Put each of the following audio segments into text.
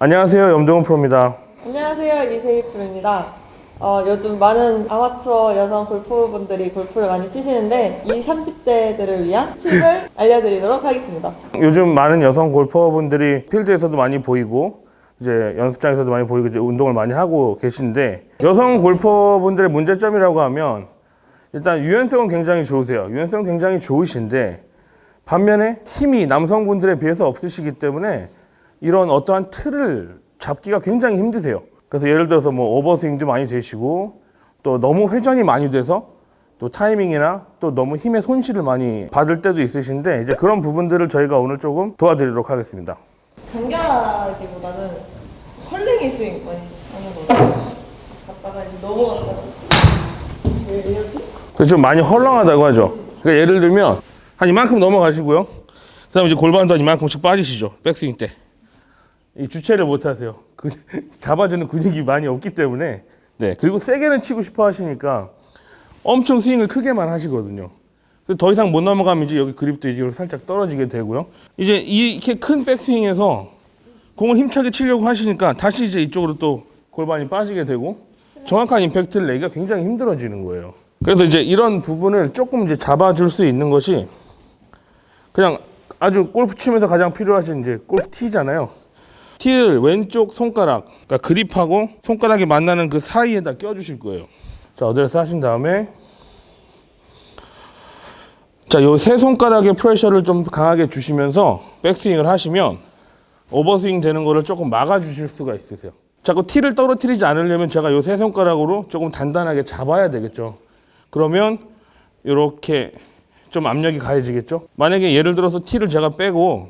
안녕하세요. 염동훈 프로입니다. 안녕하세요 이세희 프로입니다. 어, 요즘 많은 아마추어 여성 골프분들이 골프를 많이 치시는데 이 30대들을 위한 팁을 알려드리도록 하겠습니다. 요즘 많은 여성 골퍼분들이 필드에서도 많이 보이고 이제 연습장에서도 많이 보이고 이제 운동을 많이 하고 계신데 여성 골퍼분들의 문제점이라고 하면 일단 유연성은 굉장히 좋으세요. 유연성은 굉장히 좋으신데 반면에 힘이 남성분들에 비해서 없으시기 때문에 이런 어떠한 틀을 잡기가 굉장히 힘드세요. 그래서 예를 들어서 뭐 오버스윙도 많이 되시고 또 너무 회전이 많이 돼서 또 타이밍이나 또 너무 힘의 손실을 많이 받을 때도 있으신데 이제 그런 부분들을 저희가 오늘 조금 도와드리도록 하겠습니다. 당겨라기보다는 헐랭이 스윙 많이 하는 거예요. 갔다가 이제 넘어갔다가 좀 많이 헐렁하다고 하죠. 그러니까 예를 들면 한 이만큼 넘어가시고요. 그다음에 이제 골반도 한 이만큼씩 빠지시죠. 백스윙 때. 이 주체를 못 하세요. 그, 잡아주는 근육이 많이 없기 때문에. 네. 그리고 세게는 치고 싶어 하시니까 엄청 스윙을 크게만 하시거든요. 더 이상 못 넘어가면 이제 여기 그립도 이제 살짝 떨어지게 되고요. 이제 이렇게 큰 백스윙에서 공을 힘차게 치려고 하시니까 다시 이제 이쪽으로 또 골반이 빠지게 되고 정확한 임팩트를 내기가 굉장히 힘들어지는 거예요. 그래서 이제 이런 부분을 조금 이제 잡아줄 수 있는 것이 그냥 아주 골프 치면서 가장 필요하신 이제 골프 티잖아요. 티를 왼쪽 손가락, 그러니까 그립하고 손가락이 만나는 그 사이에다 껴주실 거예요. 자, 어드레스 하신 다음에 자, 요 세 손가락의 프레셔를 좀 강하게 주시면서 백스윙을 하시면 오버스윙 되는 거를 조금 막아 주실 수가 있으세요. 자꾸 티를 떨어뜨리지 않으려면 제가 요 세 손가락으로 조금 단단하게 잡아야 되겠죠. 그러면 이렇게 좀 압력이 가해지겠죠. 만약에 예를 들어서 티를 제가 빼고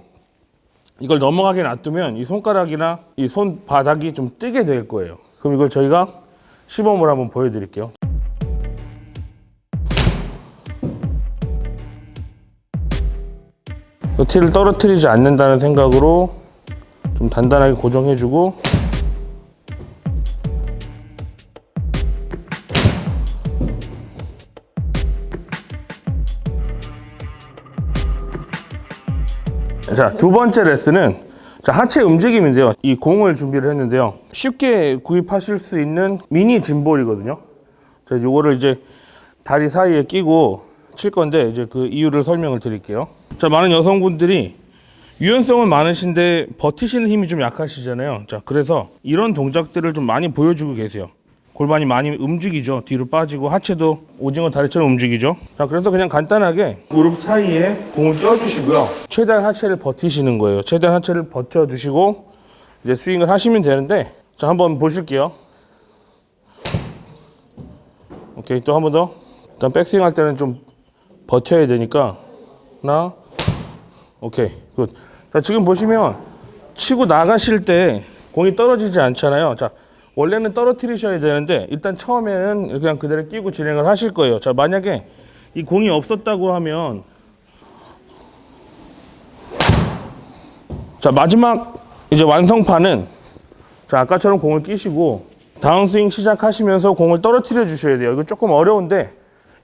이걸 넘어가게 놔두면 이 손가락이나 이 손바닥이 좀 뜨게 될 거예요. 그럼 이걸 저희가 시범을 한번 보여드릴게요. 그 티를 떨어뜨리지 않는다는 생각으로 좀 단단하게 고정해주고 자, 두 번째 레슨은 자, 하체 움직임인데요. 이 공을 준비를 했는데요. 쉽게 구입하실 수 있는 미니 짐볼이거든요. 자, 요거를 이제 다리 사이에 끼고 칠 건데 이제 그 이유를 설명을 드릴게요. 자, 많은 여성분들이 유연성은 많으신데 버티시는 힘이 좀 약하시잖아요. 자, 그래서 이런 동작들을 좀 많이 보여주고 계세요. 골반이 많이 움직이죠. 뒤로 빠지고 하체도 오징어 다리처럼 움직이죠. 자, 그래서 그냥 간단하게 무릎 사이에 공을 껴주시고요. 최대한 하체를 버티시는 거예요. 최대한 하체를 버텨주시고 이제 스윙을 하시면 되는데 자, 한번 보실게요. 오케이, 또 한 번 더. 일단 백스윙 할 때는 좀 버텨야 되니까 하나, 오케이, 굿. 자, 지금 보시면 치고 나가실 때 공이 떨어지지 않잖아요. 자, 원래는 떨어뜨리셔야 되는데 일단 처음에는 그냥 그대로 끼고 진행을 하실 거예요. 자, 만약에 이 공이 없었다고 하면 자, 마지막 이제 완성판은 자, 아까처럼 공을 끼시고 다운스윙 시작하시면서 공을 떨어뜨려 주셔야 돼요. 이거 조금 어려운데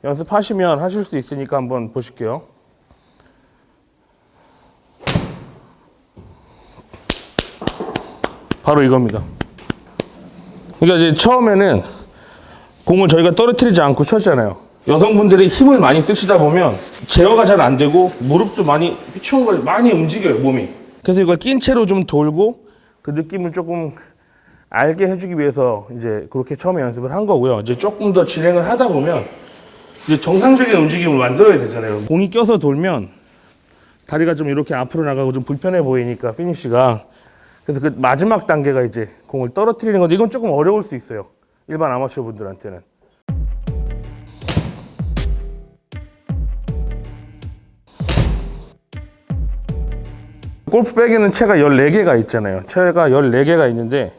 연습하시면 하실 수 있으니까 한번 보실게요. 바로 이겁니다. 그러니까 이제 처음에는 공을 저희가 떨어뜨리지 않고 쳤잖아요. 여성분들이 힘을 많이 쓰시다 보면 제어가 잘 안 되고 무릎도 많이 휘청걸 많이 움직여요 몸이. 그래서 이걸 낀 채로 좀 돌고 그 느낌을 조금 알게 해주기 위해서 이제 그렇게 처음에 연습을 한 거고요. 이제 조금 더 진행을 하다 보면 이제 정상적인 움직임을 만들어야 되잖아요. 공이 껴서 돌면 다리가 좀 이렇게 앞으로 나가고 좀 불편해 보이니까 피니쉬가 그래서 그 마지막 단계가 이제 공을 떨어뜨리는 건데 이건 조금 어려울 수 있어요. 일반 아마추어 분들한테는. 골프백에는 채가 14개가 있잖아요. 채가 14개가 있는데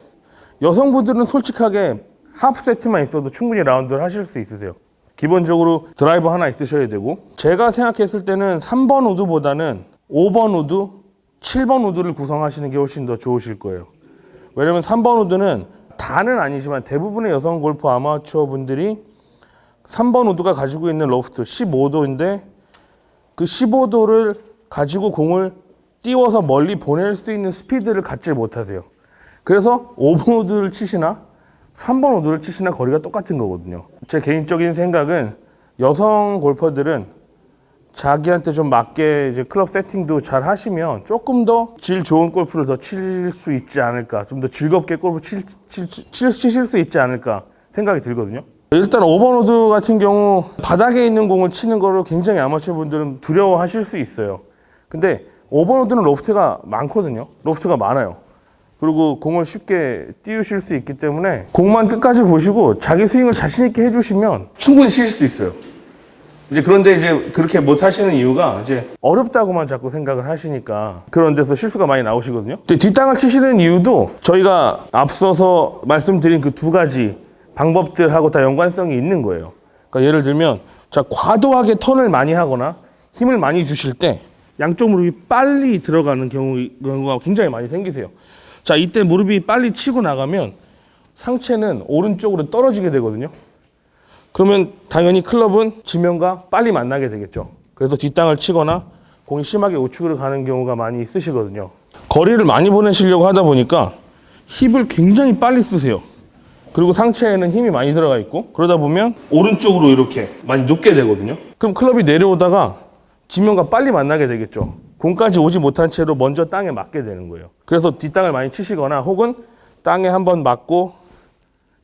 여성분들은 솔직하게 하프 세트만 있어도 충분히 라운드를 하실 수 있으세요. 기본적으로 드라이버 하나 있으셔야 되고 제가 생각했을 때는 3번 우드보다는 5번 우드, 7번 우드를 구성하시는 게 훨씬 더 좋으실 거예요. 왜냐면 3번 우드는 다는 아니지만 대부분의 여성 골프 아마추어 분들이 3번 우드가 가지고 있는 로프트 15도인데 그 15도를 가지고 공을 띄워서 멀리 보낼 수 있는 스피드를 갖지 못하세요. 그래서 5번 우드를 치시나 3번 우드를 치시나 거리가 똑같은 거거든요. 제 개인적인 생각은 여성 골퍼들은 자기한테 좀 맞게 이제 클럽 세팅도 잘 하시면 조금 더 질 좋은 골프를 더 칠 수 있지 않을까, 좀 더 즐겁게 골프 칠, 칠, 칠, 치실 수 있지 않을까 생각이 들거든요. 일단 5번 우드 같은 경우 바닥에 있는 공을 치는 거를 굉장히 아마추어 분들은 두려워하실 수 있어요. 근데 5번 우드는 로프트가 많거든요. 로프트가 많아요. 그리고 공을 쉽게 띄우실 수 있기 때문에 공만 끝까지 보시고 자기 스윙을 자신 있게 해주시면 충분히 치실 수 있어요. 이제 그런데 이제 그렇게 못 하시는 이유가 이제 어렵다고만 자꾸 생각을 하시니까 그런 데서 실수가 많이 나오시거든요. 뒷땅을 치시는 이유도 저희가 앞서서 말씀드린 그 두 가지 방법들하고 다 연관성이 있는 거예요. 그러니까 예를 들면 자 과도하게 턴을 많이 하거나 힘을 많이 주실 때 양쪽 무릎이 빨리 들어가는 경우, 경우가 굉장히 많이 생기세요. 자 이때 무릎이 빨리 치고 나가면 상체는 오른쪽으로 떨어지게 되거든요. 그러면 당연히 클럽은 지면과 빨리 만나게 되겠죠. 그래서 뒷땅을 치거나 공이 심하게 우측으로 가는 경우가 많이 있으시거든요. 거리를 많이 보내시려고 하다 보니까 힙을 굉장히 빨리 쓰세요. 그리고 상체에는 힘이 많이 들어가 있고 그러다 보면 오른쪽으로 이렇게 많이 눕게 되거든요. 그럼 클럽이 내려오다가 지면과 빨리 만나게 되겠죠. 공까지 오지 못한 채로 먼저 땅에 맞게 되는 거예요. 그래서 뒷땅을 많이 치시거나 혹은 땅에 한번 맞고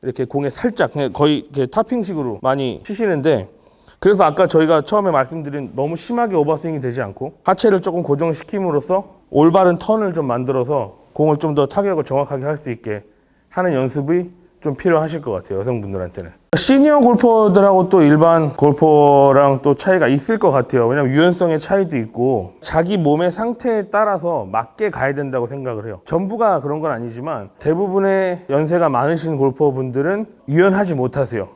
이렇게 공에 살짝 거의 타핑식으로 많이 치시는데 그래서 아까 저희가 처음에 말씀드린 너무 심하게 오버스윙이 되지 않고 하체를 조금 고정시킴으로써 올바른 턴을 좀 만들어서 공을 좀 더 타격을 정확하게 할 수 있게 하는 연습이 좀 필요하실 것 같아요 여성분들한테는. 시니어 골퍼들하고 또 일반 골퍼랑 또 차이가 있을 것 같아요. 왜냐면 유연성의 차이도 있고 자기 몸의 상태에 따라서 맞게 가야 된다고 생각을 해요. 전부가 그런 건 아니지만 대부분의 연세가 많으신 골퍼분들은 유연하지 못하세요.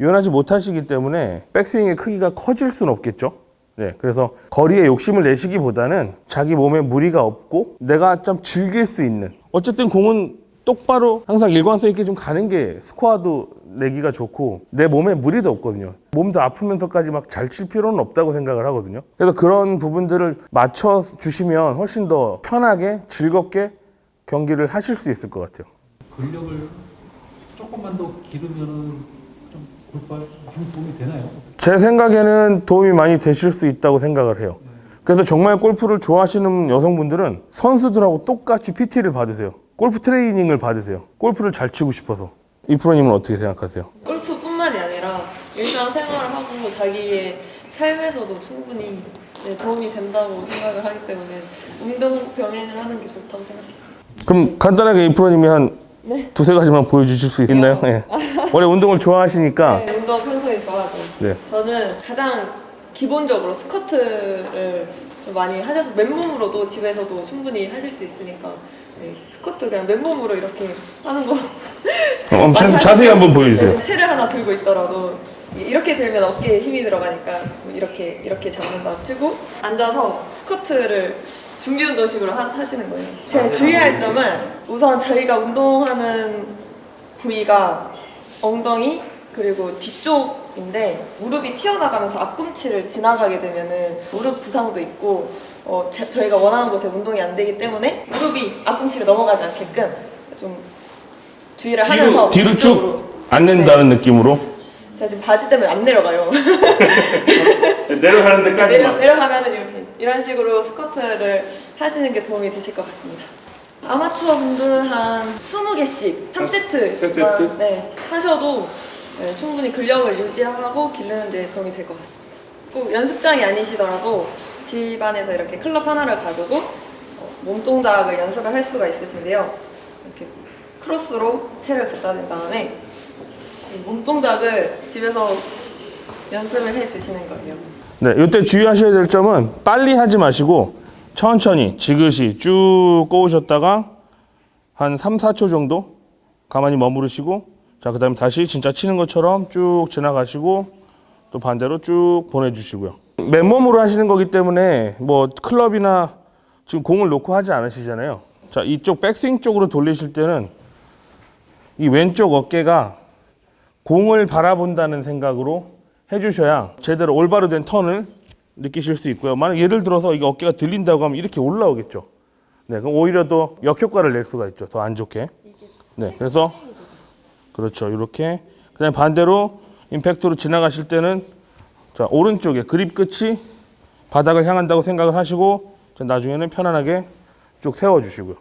유연하지 못하시기 때문에 백스윙의 크기가 커질 수는 없겠죠? 네, 그래서 거리에 욕심을 내시기보다는 자기 몸에 무리가 없고 내가 좀 즐길 수 있는. 어쨌든 공은 똑바로 항상 일관성 있게 좀 가는 게 스코어도 내기가 좋고 내 몸에 무리도 없거든요. 몸도 아프면서까지 막 잘 칠 필요는 없다고 생각을 하거든요. 그래서 그런 부분들을 맞춰 주시면 훨씬 더 편하게 즐겁게 경기를 하실 수 있을 것 같아요. 근력을 조금만 더 기르면은 좀 골프에 많이 도움이 되나요? 제 생각에는 도움이 많이 되실 수 있다고 생각을 해요. 그래서 정말 골프를 좋아하시는 여성분들은 선수들하고 똑같이 PT를 받으세요. 골프 트레이닝을 받으세요. 골프를 잘 치고 싶어서. 이 프로님은 어떻게 생각하세요? 골프뿐만이 아니라 일상생활하고 자기의 삶에서도 충분히 네, 도움이 된다고 생각을 하기 때문에 운동 병행을 하는 게 좋다고 생각해요. 그럼 간단하게 이 프로님이 한 네. 두세 가지만 보여주실 수 있나요? 예. 원래 운동을 좋아하시니까. 네, 운동 평소에 좋아하죠. 네. 저는 가장 기본적으로 스쿼트를 좀 많이 하셔서 맨몸으로도 집에서도 충분히 하실 수 있으니까 네, 스쿼트 그냥 맨몸으로 이렇게 하는 거 어, 자, 자세히 한번 보여주세요. 네, 채를 하나 들고 있더라도 이렇게 들면 어깨에 힘이 들어가니까 뭐 이렇게 이렇게 잡는다 치고 앉아서 스쿼트를 준비 운동식으로 하, 하시는 거예요. 제가 주의할 점은 우선 저희가 운동하는 부위가 엉덩이 그리고 뒤쪽 인데 무릎이 튀어나가면서 앞꿈치를 지나가게 되면은 무릎 부상도 있고 어, 제- 저희가 원하는 곳에 운동이 안 되기 때문에 무릎이 앞꿈치를 넘어가지 않게끔 좀 주의를 하면서 뒤로. 쭉안 낸다는 느낌으로. 제가 지금 바지 때문에 안 내려가요. 내려가는 내려, 내려가면은 이렇게 이런 식으로 스쿼트를 하시는 게 도움이 되실 것 같습니다. 아마추어 분들 한 20개씩 3세트 세 세트? 네, 하셔도 네, 충분히 근력을 유지하고 기르는 데 도움이 될 것 같습니다. 꼭 연습장이 아니시더라도 집안에서 이렇게 클럽 하나를 가지고 어, 몸 동작을 연습을 할 수가 있으신데요. 이렇게 크로스로 채를 갖다 댄 다음에 이몸 동작을 집에서 연습을 해 주시는 거예요. 네, 이때 주의하셔야 될 점은 빨리 하지 마시고 천천히 지그시 쭉 꼬우셨다가 한 3, 4초 정도 가만히 머무르시고 자, 그 다음에 다시 진짜 치는 것처럼 쭉 지나가시고 또 반대로 쭉 보내 주시고요. 맨몸으로 하시는 거기 때문에 뭐 클럽이나 지금 공을 놓고 하지 않으시잖아요. 자, 이쪽 백스윙 쪽으로 돌리실 때는 이 왼쪽 어깨가 공을 바라본다는 생각으로 해주셔야 제대로 올바로 된 턴을 느끼실 수 있고요. 만약 예를 들어서 이게 어깨가 들린다고 하면 이렇게 올라오겠죠. 네, 그럼 오히려 더 역효과를 낼 수가 있죠. 더 안 좋게. 네, 그래서 그렇죠. 이렇게 그다음 반대로 임팩트로 지나가실 때는 자 오른쪽에 그립 끝이 바닥을 향한다고 생각을 하시고 자, 나중에는 편안하게 쭉 세워주시고요.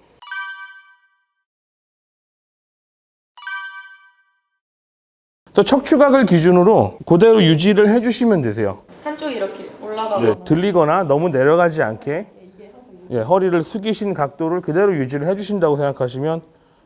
또 척추각을 기준으로 그대로 유지를 해주시면 되세요. 한쪽이 이렇게 올라가고 네, 들리거나 너무 내려가지 않게 예, 허리를 숙이신 각도를 그대로 유지를 해주신다고 생각하시면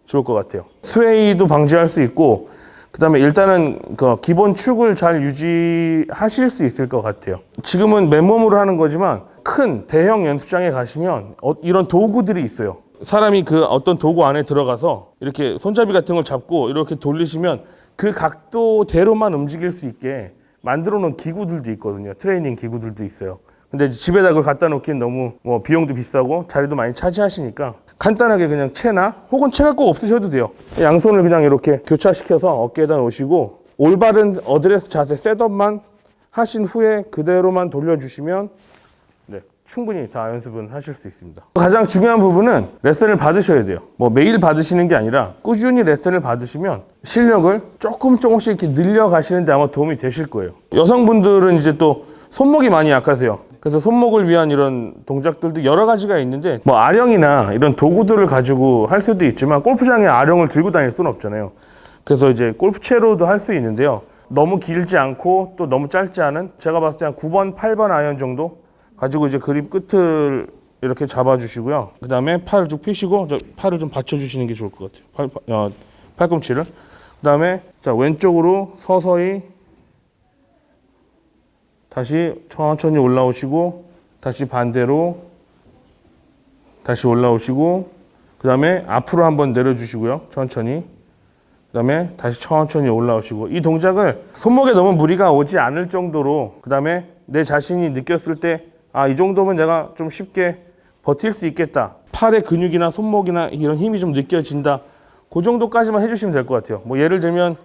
좋을 것 같아요. 스웨이도 방지할 수 있고 그다음에 일단은 그 기본 축을 잘 유지하실 수 있을 것 같아요. 지금은 맨몸으로 하는 거지만 큰 대형 연습장에 가시면 어, 이런 도구들이 있어요. 사람이 그 어떤 도구 안에 들어가서 이렇게 손잡이 같은 걸 잡고 이렇게 돌리시면 그 각도대로만 움직일 수 있게 만들어 놓은 기구들도 있거든요. 트레이닝 기구들도 있어요. 근데 집에다 그걸 갖다 놓기엔 너무 뭐 비용도 비싸고 자리도 많이 차지하시니까 간단하게 그냥 채나 혹은 채가 꼭 없으셔도 돼요. 양손을 그냥 이렇게 교차시켜서 어깨에다 놓으시고 올바른 어드레스 자세 셋업만 하신 후에 그대로만 돌려주시면 네, 충분히 다 연습은 하실 수 있습니다. 가장 중요한 부분은 레슨을 받으셔야 돼요. 뭐 매일 받으시는 게 아니라 꾸준히 레슨을 받으시면 실력을 조금 조금씩 이렇게 늘려가시는데 아마 도움이 되실 거예요. 여성분들은 이제 또 손목이 많이 약하세요. 그래서 손목을 위한 이런 동작들도 여러 가지가 있는데 뭐 아령이나 이런 도구들을 가지고 할 수도 있지만 골프장에 아령을 들고 다닐 수는 없잖아요. 그래서 이제 골프채로도 할 수 있는데요. 너무 길지 않고 또 너무 짧지 않은 제가 봤을 때 한 9번, 8번 아이언 정도 가지고 이제 그립 끝을 이렇게 잡아주시고요. 그 다음에 팔을 쭉 펴시고 저 팔을 좀 받쳐주시는 게 좋을 것 같아요. 팔, 팔- 어, 팔꿈치를. 그 다음에 자 왼쪽으로 서서히 다시 천천히 올라오시고 다시 반대로 다시 올라오시고 그 다음에 앞으로 한번 내려주시고요. 천천히. 그 다음에 다시 천천히 올라오시고 이 동작을 손목에 너무 무리가 오지 않을 정도로 그 다음에 내 자신이 느꼈을 때 아 이 정도면 내가 좀 쉽게 버틸 수 있겠다 팔의 근육이나 손목이나 이런 힘이 좀 느껴진다 그 정도까지만 해주시면 될 것 같아요 뭐 예를 들면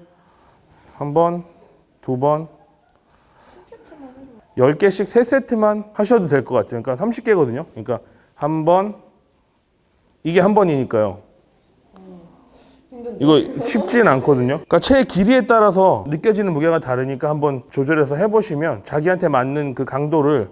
한 번, 두 번, 열 개씩 세 세트만 하셔도 될 것 같아요 그러니까 30개거든요 그러니까 한 번, 이게 한 번이니까요 이거 쉽지는 않거든요. 그러니까 채의 길이에 따라서 느껴지는 무게가 다르니까 한번 조절해서 해보시면 자기한테 맞는 그 강도를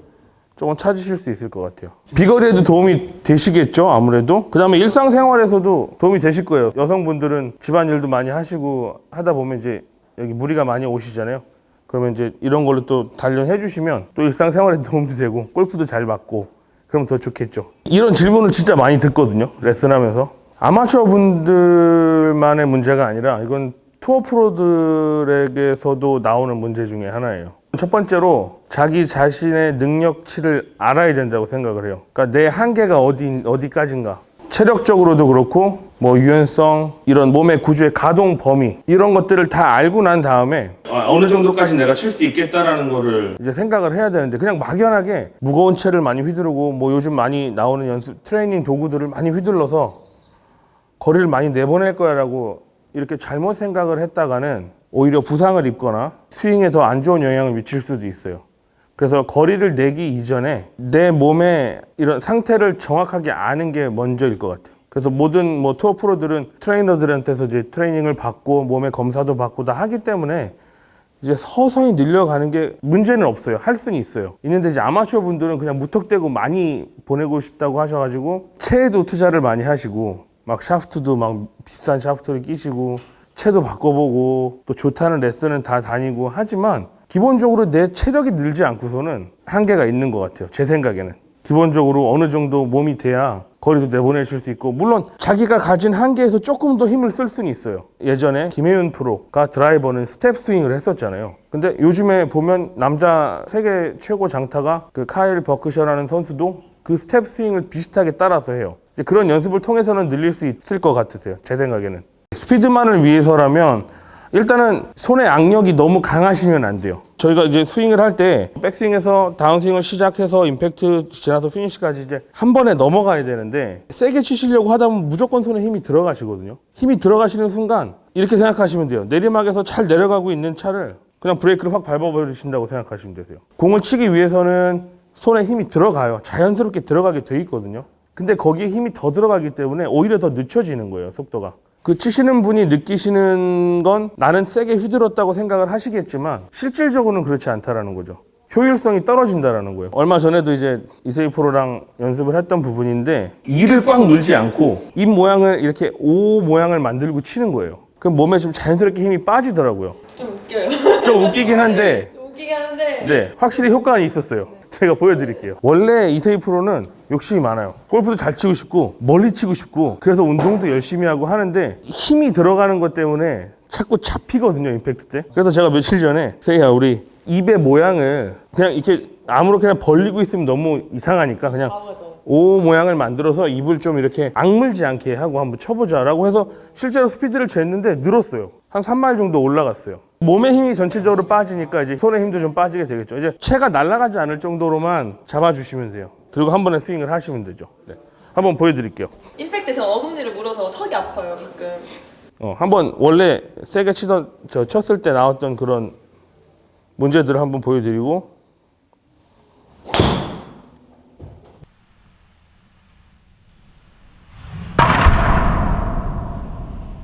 조금 찾으실 수 있을 것 같아요. 비거리에도 도움이 되시겠죠, 아무래도. 그 다음에 일상생활에서도 도움이 되실 거예요. 여성분들은 집안일도 많이 하시고 하다 보면 이제 여기 무리가 많이 오시잖아요. 그러면 이제 이런 걸로 또 단련해 주시면 또 일상생활에 도움도 되고 골프도 잘 맞고 그럼 더 좋겠죠. 이런 질문을 진짜 많이 듣거든요. 레슨하면서. 아마추어 분들만의 문제가 아니라 이건 투어 프로들에게서도 나오는 문제 중에 하나예요. 첫 번째로 자기 자신의 능력치를 알아야 된다고 생각을 해요. 그러니까 내 한계가 어디 어디까지인가. 체력적으로도 그렇고 뭐 유연성 이런 몸의 구조의 가동 범위 이런 것들을 다 알고 난 다음에 아, 어느 정도까지 내가 칠 수 있겠다라는 거를 이제 생각을 해야 되는데 그냥 막연하게 무거운 채를 많이 휘두르고 뭐 요즘 많이 나오는 연습 트레이닝 도구들을 많이 휘둘러서 거리를 많이 내보낼 거야라고 이렇게 잘못 생각을 했다가는 오히려 부상을 입거나 스윙에 더 안 좋은 영향을 미칠 수도 있어요. 그래서 거리를 내기 이전에 내 몸의 이런 상태를 정확하게 아는 게 먼저일 것 같아요. 그래서 모든 뭐 투어 프로들은 트레이너들한테서 이제 트레이닝을 받고 몸의 검사도 받고 다 하기 때문에 이제 서서히 늘려가는 게 문제는 없어요. 할 수는 있어요. 있는데 이제 아마추어 분들은 그냥 무턱대고 많이 보내고 싶다고 하셔가지고 채에도 투자를 많이 하시고 막 샤프트도 막 비싼 샤프트를 끼시고 채도 바꿔보고 또 좋다는 레슨은 다 다니고 하지만 기본적으로 내 체력이 늘지 않고서는 한계가 있는 것 같아요. 제 생각에는. 기본적으로 어느 정도 몸이 돼야 거리도 내보내실 수 있고 물론 자기가 가진 한계에서 조금 더 힘을 쓸 수는 있어요. 예전에 김혜윤 프로가 드라이버는 스텝 스윙을 했었잖아요. 근데 요즘에 보면 남자 세계 최고 장타가 그 카일 버크셔라는 선수도 그 스텝 스윙을 비슷하게 따라서 해요. 그런 연습을 통해서는 늘릴 수 있을 것 같으세요. 제 생각에는. 스피드만을 위해서라면 일단은 손의 악력이 너무 강하시면 안 돼요. 저희가 이제 스윙을 할 때 백스윙에서 다운스윙을 시작해서 임팩트 지나서 피니시까지 이제 한 번에 넘어가야 되는데 세게 치시려고 하다 보면 무조건 손에 힘이 들어가시거든요. 힘이 들어가시는 순간 이렇게 생각하시면 돼요. 내리막에서 잘 내려가고 있는 차를 그냥 브레이크를 확 밟아버리신다고 생각하시면 되세요. 공을 치기 위해서는 손에 힘이 들어가요. 자연스럽게 들어가게 돼 있거든요. 근데 거기에 힘이 더 들어가기 때문에 오히려 더 늦춰지는 거예요, 속도가. 그 치시는 분이 느끼시는 건 나는 세게 휘둘렀다고 생각을 하시겠지만 실질적으로는 그렇지 않다라는 거죠. 효율성이 떨어진다라는 거예요. 얼마 전에도 이제 이세희 프로랑 연습을 했던 부분인데 이를 꽉 눌지 않고 입 모양을 이렇게 O 모양을 만들고 치는 거예요. 그럼 몸에 좀 자연스럽게 힘이 빠지더라고요. 좀 웃겨요. 좀 웃기긴 한데 좀 웃기긴 한데 네, 확실히 효과는 있었어요. 제가 보여드릴게요. 원래 이세희 프로는 욕심이 많아요. 골프도 잘 치고 싶고 멀리 치고 싶고 그래서 운동도 열심히 하고 하는데 힘이 들어가는 것 때문에 자꾸 잡히거든요 임팩트 때. 그래서 제가 며칠 전에 세희야 우리 입의 모양을 그냥 이렇게 아무렇게나 벌리고 있으면 너무 이상하니까 그냥. O 모양을 만들어서 입을 좀 이렇게 악물지 않게 하고 한번 쳐보자라고 해서 실제로 스피드를 쟀는데 늘었어요. 한 3마일 정도 올라갔어요. 몸의 힘이 전체적으로 빠지니까 이제 손의 힘도 좀 빠지게 되겠죠. 이제 채가 날아가지 않을 정도로만 잡아주시면 돼요. 그리고 한 번에 스윙을 하시면 되죠. 네. 한번 보여드릴게요. 임팩트 저 어금니를 물어서 턱이 아파요 가끔. 어, 한번 원래 세게 치던 저 쳤을 때 나왔던 그런 문제들을 한번 보여드리고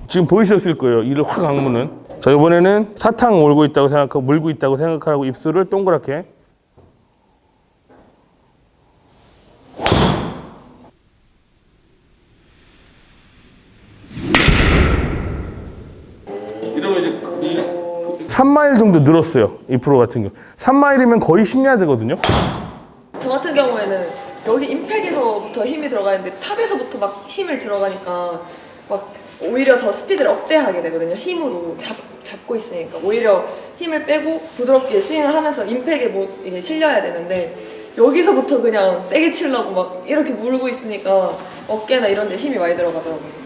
지금 보이셨을 거예요. 이를 확 악무는. 자 이번에는 사탕 몰고 있다고 생각하고 물고 있다고 생각하고 입술을 동그랗게 이러면 이제 이 3마일 정도 늘었어요. 이 프로 같은 경우. 3마일이면 거의 10야드거든요. 저 같은 경우에는 여기 임팩에서부터 힘이 들어가는데 탑에서부터 막 힘을 들어가니까 막 오히려 더 스피드를 억제하게 되거든요. 힘으로 잡, 잡고 있으니까 오히려 힘을 빼고 부드럽게 스윙을 하면서 임팩에 뭐 이게 실려야 되는데 여기서부터 그냥 세게 치려고 막 이렇게 물고 있으니까 어깨나 이런 데 힘이 많이 들어가더라고요.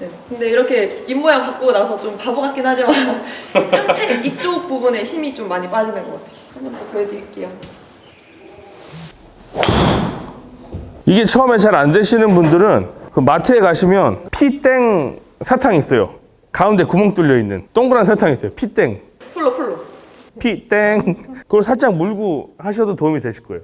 네. 근데 이렇게 입모양 바꾸고 나서 좀 바보 같긴 하지만 상체 이쪽 부분에 힘이 좀 많이 빠지는 것 같아요. 한번 더 보여드릴게요. 이게 처음에 잘 안 되시는 분들은 그 마트에 가시면 피땡 사탕 있어요. 가운데 구멍 뚫려 있는 동그란 사탕 있어요. 피땡. 풀로 풀로. 피땡. 그걸 살짝 물고 하셔도 도움이 되실 거예요.